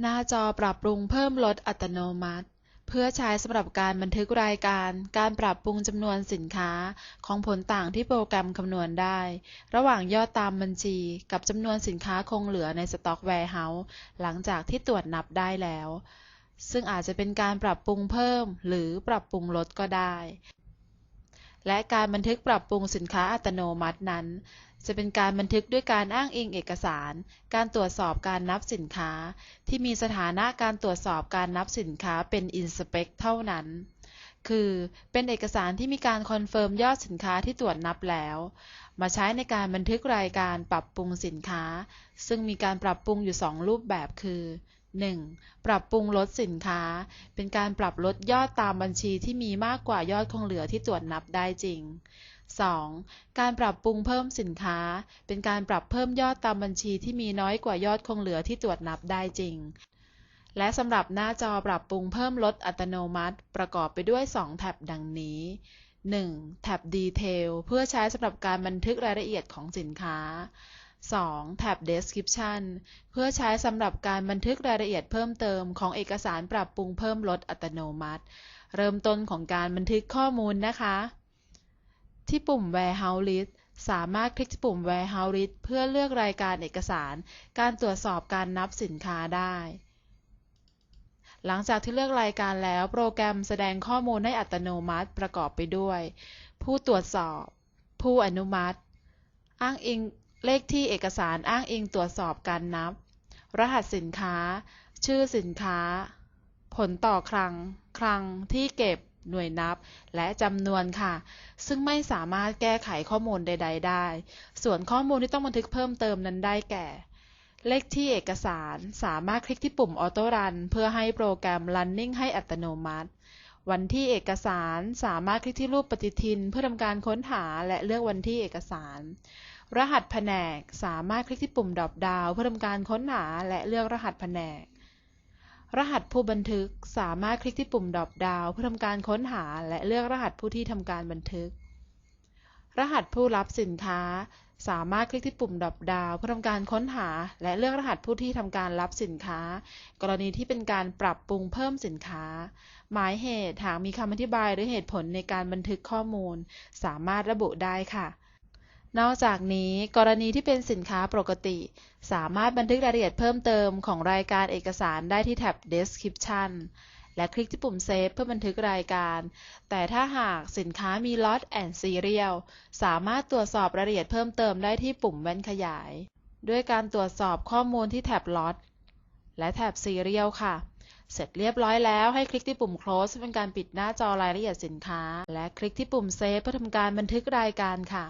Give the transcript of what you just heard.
หน้าจอปรับปรุงเพิ่มลดอัตโนมัติ เพื่อใช้สำหรับการบันทึกรายการ การปรับปรุงจำนวนสินค้าของผลต่างที่โปรแกรมคำนวณได้ ระหว่างยอดตามบัญชีกับจำนวนสินค้าคงเหลือในสต็อกแวร์เฮาส์หลังจากที่ตรวจนับได้แล้ว ซึ่งอาจจะเป็นการปรับปรุงเพิ่ม หรือปรับปรุงลดก็ได้ และการบันทึกปรับปรุงสินค้าอัตโนมัตินั้น จะเป็นการบันทึกด้วยการอ้างอิงเอกสาร การตรวจสอบการนับสินค้า ที่มีสถานะการตรวจสอบการนับสินค้าเป็น Inspect เท่านั้น คือ เป็นเอกสารที่มีการคอนเฟิร์มยอดสินค้าที่ตรวจนับแล้ว มาใช้ในการบันทึกรายการปรับปรุงสินค้า ซึ่งมีการปรับปรุงอยู่ 2 รูปแบบคือ 1. ปรับปรุงลดสินค้า เป็นการปรับลดยอดตามบัญชีที่มีมากกว่ายอดคงเหลือที่ตรวจนับได้จริง 2. การปรับปรุงเพิ่มสินค้า เป็นการปรับเพิ่มยอดตามบัญชีที่มีน้อยกว่ายอดคงเหลือที่ตรวจนับได้จริง และสำหรับหน้าจอปรับปรุงเพิ่มลดอัตโนมัติ ประกอบไปด้วย 2 แท็บดังนี้ 1. แท็บ Detail เพื่อใช้สำหรับการบันทึกรายละเอียดของสินค้า 2. แท็บ Description เพื่อใช้สำหรับการบันทึกรายละเอียดเพิ่มเติมของเอกสารปรับปรุงเพิ่มลดอัตโนมัติ เริ่มต้นของการบันทึกข้อมูลนะคะ ที่ปุ่ม Warehouse List สามารถคลิกที่ปุ่ม Warehouse List เพื่อเลือกรายการเอกสาร การตรวจสอบการนับสินค้าได้ หลังจากที่เลือกรายการแล้ว โปรแกรมแสดงข้อมูลให้อัตโนมัติประกอบไปด้วย ผู้ตรวจสอบ ผู้อนุมัติ อ้างอิงเลขที่เอกสารอ้างอิงตรวจสอบการนับ รหัสสินค้า ชื่อสินค้า ผลต่อคลังคลังที่เก็บ หน่วยนับ และจำนวนค่ะ ซึ่งไม่สามารถแก้ไขข้อมูลใด ๆ ได้ ส่วนข้อมูลที่ต้องบันทึกเพิ่มเติมนั้นได้แก่ เลขที่เอกสารสามารถคลิกที่ปุ่ม Auto Run เพื่อให้โปรแกรม Running ให้อัตโนมัติวันที่เอกสารสามารถคลิกที่รูปปฏิทิน เพื่อทำการค้นหาและเลือกวันที่เอกสาร รหัสแผนกสามารถคลิกที่ปุ่มดรอปดาวเพื่อทำการค้นหาและเลือกรหัสแผนก รหัสผู้บันทึกสามารถคลิกที่ปุ่มดรอปดาวเพื่อทำการค้นหา และเลือกรหัสผู้ที่ทำการบันทึก รหัสผู้รับสินค้า สามารถคลิกที่ปุ่มดรอปดาวเพื่อทำการค้นหา และเลือกรหัสผู้ที่ทำการรับสินค้า กรณีที่เป็นการปรับปรุงเพิ่มสินค้า หมายเหตุหากมีคำอธิบายหรือเหตุผลในการบันทึกข้อมูล สามารถระบุได้ค่ะ นอกจากนี้กรณีที่เป็นสินค้าปกติ สามารถบันทึกรายละเอียดเพิ่มเติมของรายการเอกสารได้ที่แท็บ Description และคลิกที่ปุ่ม Save เพื่อบันทึกรายการ แต่ถ้าหากสินค้ามี Lot and Serial สามารถตรวจสอบรายละเอียดเพิ่มเติมได้ที่ปุ่มแว่นขยาย ด้วยการตรวจสอบข้อมูลที่แท็บ Lot และแท็บ Serial ค่ะ เสร็จเรียบร้อยแล้วให้คลิกที่ปุ่ม Close เป็นการปิดหน้าจอรายละเอียดสินค้า และคลิกที่ปุ่ม Save เพื่อทำการบันทึกรายการค่ะ